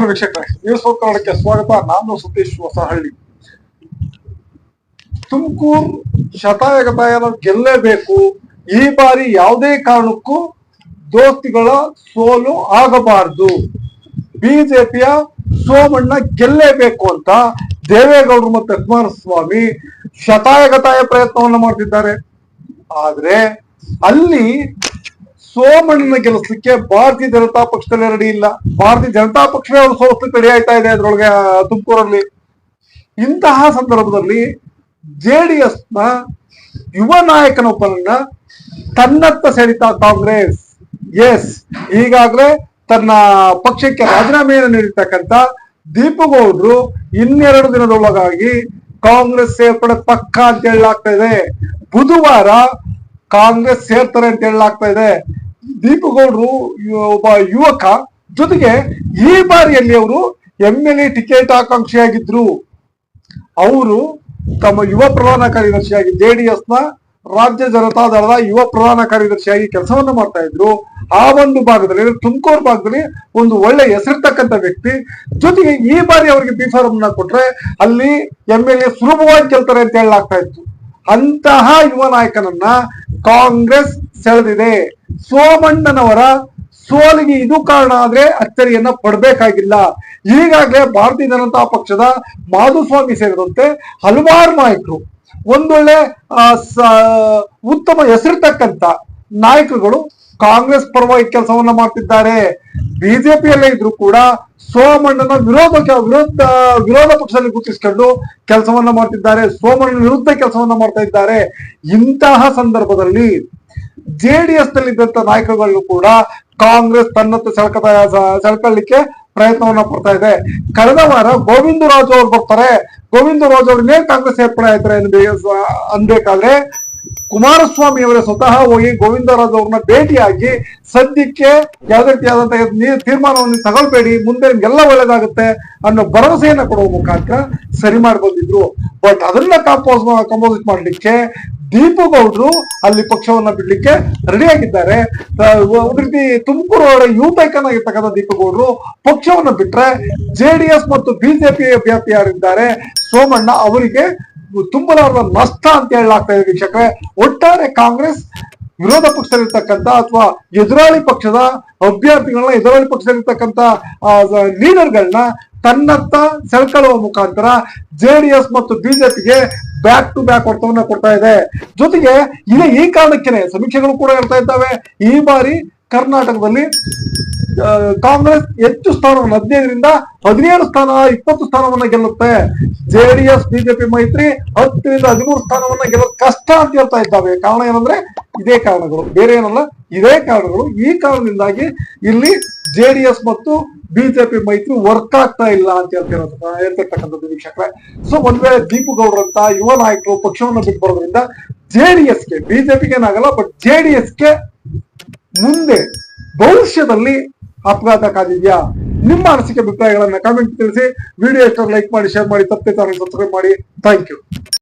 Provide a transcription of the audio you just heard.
ವೀಕ್ಷಕರೇ news four ಕನ್ನಡಕ್ಕೆ ಸ್ವಾಗತ. ನಾನು ಸತೀಶ್ ಹೊಸಹಳ್ಳಿ. ತುಮಕೂರು ಶತಾಯಗತಾಯನ ಗೆಲ್ಲಬೇಕು. ಈ ಬಾರಿ ಯಾವುದೇ ಕಾರಣಕ್ಕೂ ದೋಸ್ತಿಗಳ ಸೋಲು ಆಗಬಾರದು. ಬಿಜೆಪಿಯ ಸೋಮಣ್ಣ ಗೆಲ್ಲೇಬೇಕು ಅಂತ ದೇವೇಗೌಡರು ಮತ್ತು ಕುಮಾರಸ್ವಾಮಿ ಶತಾಯಗತಾಯ ಪ್ರಯತ್ನವನ್ನ ಮಾಡ್ತಿದ್ದಾರೆ. ಆದ್ರೆ ಅಲ್ಲಿ ಸೋಮಣ್ಣನ ಗೆಲ್ಲಿಸ್ಲಿಕ್ಕೆ ಭಾರತೀಯ ಜನತಾ ಪಕ್ಷದಲ್ಲಿ ರೆಡಿ ಇಲ್ಲ. ಭಾರತೀಯ ಜನತಾ ಪಕ್ಷವೇ ಅವ್ರು ಸೋಲಿಸ್ಲಿಕ್ಕೆ ರೆಡಿ ಆಯ್ತಾ ಇದೆ ಅದ್ರೊಳಗೆ ತುಮಕೂರಲ್ಲಿ. ಇಂತಹ ಸಂದರ್ಭದಲ್ಲಿ ಜೆ ಡಿ ಎಸ್ನ ಯುವ ನಾಯಕನೊಬ್ಬನನ್ನ ತನ್ನತ್ತ ಸೆಳಿತ ಕಾಂಗ್ರೆಸ್. ಎಸ್ ಈಗಾಗಲೇ ತನ್ನ ಪಕ್ಷಕ್ಕೆ ರಾಜೀನಾಮೆಯನ್ನು ನೀಡಿರ್ತಕ್ಕಂಥ ದೀಪಗೌಡರು ಇನ್ನೆರಡು ದಿನದೊಳಗಾಗಿ ಕಾಂಗ್ರೆಸ್ ಸೇರ್ಪಡೆ ಪಕ್ಕ ಅಂತ ಹೇಳಲಾಗ್ತಾ ಇದೆ. ಬುಧವಾರ ಕಾಂಗ್ರೆಸ್ ಸೇರ್ತಾರೆ ಅಂತ ಹೇಳಲಾಗ್ತಾ ಇದೆ. ದೀಪಗೌಡರು ಒಬ್ಬ ಯುವಕ ಜೊತೆಗೆ ಈ ಬಾರಿಯಲ್ಲಿ ಅವರು ಎಂ ಎಲ್ ಎ ಟಿಕೆಟ್ ಆಕಾಂಕ್ಷಿಯಾಗಿದ್ರು. ಅವರು ತಮ್ಮ ಯುವ ಪ್ರಧಾನ ಕಾರ್ಯದರ್ಶಿಯಾಗಿ ಜೆಡಿಎಸ್ನ ರಾಜ್ಯ ಜನತಾ ದಳದ ಯುವ ಪ್ರಧಾನ ಕಾರ್ಯದರ್ಶಿಯಾಗಿ ಕೆಲಸವನ್ನ ಮಾಡ್ತಾ ಇದ್ರು. ಆ ಒಂದು ಭಾಗದಲ್ಲಿ ತುಮಕೂರು ಭಾಗದಲ್ಲಿ ಒಂದು ಒಳ್ಳೆ ಹೆಸರಿರ್ತಕ್ಕಂಥ ವ್ಯಕ್ತಿ. ಜೊತೆಗೆ ಈ ಬಾರಿ ಅವರಿಗೆ ಬಿ ಫಾರಂ ಕೊಟ್ರೆ ಅಲ್ಲಿ ಎಂ ಎಲ್ ಎ ಸುಲಭವಾಗಿ ಗೆಲ್ತಾರೆ ಅಂತ ಹೇಳಲಾಗ್ತಾ ಇತ್ತು. ಅಂತಹ ಯುವ ನಾಯಕನನ್ನ ಕಾಂಗ್ರೆಸ್ ಸೆಳೆದಿದೆ. ಸೋಮಣ್ಣನವರ ಸೋಲಿಗೆ ಇದು ಕಾರಣ ಆದ್ರೆ ಅಚ್ಚರಿಯನ್ನ ಪಡಬೇಕಾಗಿಲ್ಲ. ಈಗಾಗಲೇ ಭಾರತೀಯ ಜನತಾ ಪಕ್ಷದ ಮಾಧುಸ್ವಾಮಿ ಸೇರಿದಂತೆ ಹಲವಾರು ನಾಯಕರು, ಒಂದೊಳ್ಳೆ ಉತ್ತಮ ಹೆಸರಿರ್ತಕ್ಕಂಥ ನಾಯಕರುಗಳು ಕಾಂಗ್ರೆಸ್ ಪರವಾಗಿ ಕೆಲಸವನ್ನ ಮಾಡ್ತಿದ್ದಾರೆ. ಬಿಜೆಪಿಯಲ್ಲೇ ಇದ್ರು ಕೂಡ ಸೋಮಣ್ಣನ ವಿರೋಧ ವಿರೋಧ ವಿರೋಧ ಪಕ್ಷದಲ್ಲಿ ಗುರುತಿಸಿಕೊಂಡು ಕೆಲಸವನ್ನ ಮಾಡ್ತಿದ್ದಾರೆ. ಸೋಮಣ್ಣನ ವಿರುದ್ಧ ಕೆಲಸವನ್ನ ಮಾಡ್ತಾ ಇದ್ದಾರೆ. ಇಂತಹ ಸಂದರ್ಭದಲ್ಲಿ ಜೆಡಿಎಸ್ ನಲ್ಲಿದ್ದಂತ ನಾಯಕರುಗಳು ಕೂಡ ಕಾಂಗ್ರೆಸ್ ತನ್ನತ್ತ ಸೆಳ್ಕತ ಸೆಳ್ಕೊಳ್ಳಿಕ್ಕೆ ಪ್ರಯತ್ನವನ್ನ ಪಡ್ತಾ ಇದೆ. ಕಳೆದ ವಾರ ಗೋವಿಂದರಾಜು ಅವ್ರು ಬರ್ತಾರೆ. ಗೋವಿಂದರಾಜು ಅವ್ರನ್ನೇ ಕಾಂಗ್ರೆಸ್ ಸೇರ್ಪಡೆ ಆಯ್ತಾರೆ ಅನ್ಬೇ- ಅನ್ಬೇಕಾದ್ರೆ ಕುಮಾರಸ್ವಾಮಿ ಅವರೇ ಸ್ವತಃ ಹೋಗಿ ಗೋವಿಂದರಾಜ್ ಅವ್ರನ್ನ ಭೇಟಿಯಾಗಿ ಸದ್ಯಕ್ಕೆ ಯಾವುದೇ ರೀತಿಯಾದಂತಹ ತೀರ್ಮಾನವನ್ನು ತಗೊಳ್ಬೇಡಿ, ಮುಂದೆ ನಿಮ್ಗೆಲ್ಲ ಒಳ್ಳೇದಾಗುತ್ತೆ ಅನ್ನೋ ಭರವಸೆಯನ್ನ ಕೊಡುವ ಮುಖಾಂತರ ಸರಿ ಮಾಡಿ ಬಂದಿದ್ರು ಬಟ್ ಅದನ್ನ ಕಾಂಪೋಸ್ ಕಂಪೋಸಿಟ್ ಮಾಡ್ಲಿಕ್ಕೆ ದೀಪಗೌಡರು ಅಲ್ಲಿ ಪಕ್ಷವನ್ನ ಬಿಡ್ಲಿಕ್ಕೆ ರೆಡಿ ಆಗಿದ್ದಾರೆ. ತುಮಕೂರು ಅವರ ಯೂತ್ ಐಕನ್ ಆಗಿರ್ತಕ್ಕಂಥ ದೀಪಗೌಡರು ಪಕ್ಷವನ್ನ ಬಿಟ್ರೆ ಜೆಡಿಎಸ್ ಮತ್ತು ಬಿಜೆಪಿ ಅಭ್ಯರ್ಥಿ ಯಾರಿದ್ದಾರೆ ಸೋಮಣ್ಣ ಅವರಿಗೆ ತುಂಬಲಾರದ ನಷ್ಟ ಅಂತ ಹೇಳಲಾಗ್ತಾ ಇದೆ ವೀಕ್ಷಕರೇ. ಒಟ್ಟಾರೆ ಕಾಂಗ್ರೆಸ್ ವಿರೋಧ ಪಕ್ಷದಲ್ಲಿರ್ತಕ್ಕಂಥ ಅಥವಾ ಎದುರಾಳಿ ಪಕ್ಷದ ಅಭ್ಯರ್ಥಿಗಳನ್ನ, ಎದುರಾಳಿ ಪಕ್ಷದಲ್ಲಿರ್ತಕ್ಕಂಥ ಲೀಡರ್ಗಳನ್ನ ತನ್ನತ್ತ ಸೆಳ್ಕೊಳ್ಳುವ ಮುಖಾಂತರ ಜೆಡಿಎಸ್ ಮತ್ತು ಬಿಜೆಪಿಗೆ ಬ್ಯಾಕ್ ಟು ಬ್ಯಾಕ್ ಹೊಡೆತವನ್ನ ಕೊಡ್ತಾ ಇದೆ. ಜೊತೆಗೆ, ಇದೇ ಈ ಕಾರಣಕ್ಕೇನೆ, ಸಮೀಕ್ಷೆಗಳು ಕೂಡ ಹೇಳ್ತಾ ಇದ್ದಾವೆ. ಈ ಬಾರಿ ಕರ್ನಾಟಕದಲ್ಲಿ ಕಾಂಗ್ರೆಸ್ ಹೆಚ್ಚು ಸ್ಥಾನವನ್ನು, ಹದಿನೈದರಿಂದ ಹದಿನೇಳು ಸ್ಥಾನ, ಇಪ್ಪತ್ತು ಸ್ಥಾನವನ್ನ ಗೆಲ್ಲುತ್ತೆ. ಜೆಡಿಎಸ್ ಬಿಜೆಪಿ ಮೈತ್ರಿ ಹತ್ತರಿಂದ ಹದಿಮೂರು ಸ್ಥಾನವನ್ನ ಗೆಲ್ಲೋದು ಕಷ್ಟ ಅಂತ ಹೇಳ್ತಾ ಇದ್ದಾವೆ. ಕಾರಣ ಏನಂದ್ರೆ ಇದೇ ಕಾರಣಗಳು. ಬೇರೆ ಏನಲ್ಲ, ಇದೇ ಕಾರಣಗಳು. ಈ ಕಾರಣದಿಂದಾಗಿ ಇಲ್ಲಿ ಜೆಡಿಎಸ್ ಮತ್ತು ಬಿಜೆಪಿ ಮೈತ್ರಿ ವರ್ಕ್ ಆಗ್ತಾ ಇಲ್ಲ ಅಂತ ಹೇಳ್ತಿರೋ ಹೇಳ್ತಿರ್ತಕ್ಕಂಥದ್ದು ವೀಕ್ಷಕರೇ. ಸೊ, ಒಂದ್ ವೇಳೆ ದೀಪು ಗೌಡ್ರಂತ ಯುವ ನಾಯಕರು ಪಕ್ಷವನ್ನು ಬಿಟ್ಟು ಬರೋದ್ರಿಂದ ಜೆಡಿಎಸ್ಗೆ ಬಿಜೆಪಿಗೆ ಏನಾಗಲ್ಲ ಬಟ್ ಜೆಡಿಎಸ್ಗೆ ಮುಂದೆ ಭವಿಷ್ಯದಲ್ಲಿ ಅಪಘಾತ ಕಾದಿದ್ಯಾ ನಿಮ್ಮ ಅನಿಸಿಕೆ ಅಭಿಪ್ರಾಯಗಳನ್ನ ಕಾಮೆಂಟ್ ತಿಳಿಸಿ. ವಿಡಿಯೋ ಇಷ್ಟ ಲೈಕ್ ಮಾಡಿ ಶೇರ್ ಮಾಡಿ, ತಪ್ಪದೆ ಚಾನಲ್ ಸಬ್ಸ್ಕ್ರೈಬ್ ಮಾಡಿ. Thank you